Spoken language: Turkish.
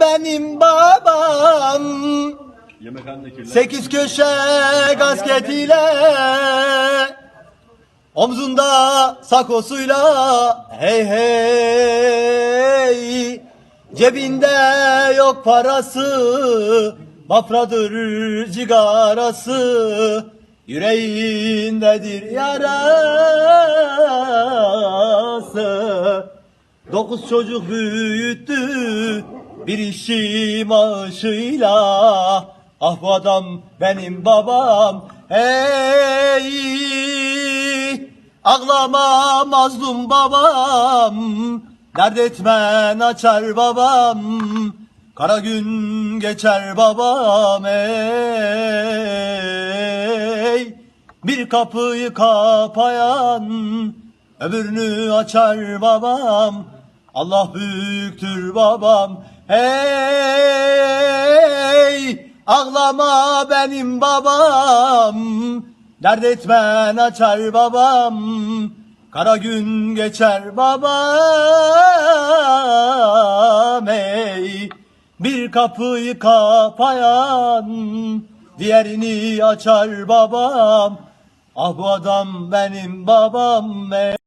benim babam Sekiz köşe gasket ile Omzunda sakosuyla Hey hey. Cebinde yok parası Bafradır cigarası Yüreğindedir yarası. Dokuz çocuk büyüttü bir işçi maaşıyla Ah bu adam benim babam Hey! Ağlama mazlum babam Dert etmen açar babam Kara gün geçer babam ey Bir kapıyı kapayan Öbürünü açar babam Allah büyüktür babam Hey Ağlama benim babam. Dert etmen açar babam? Kara gün geçer babam. Ey Bir kapıyı kapayan Diğerini açar babam. Ah bu adam benim babam ey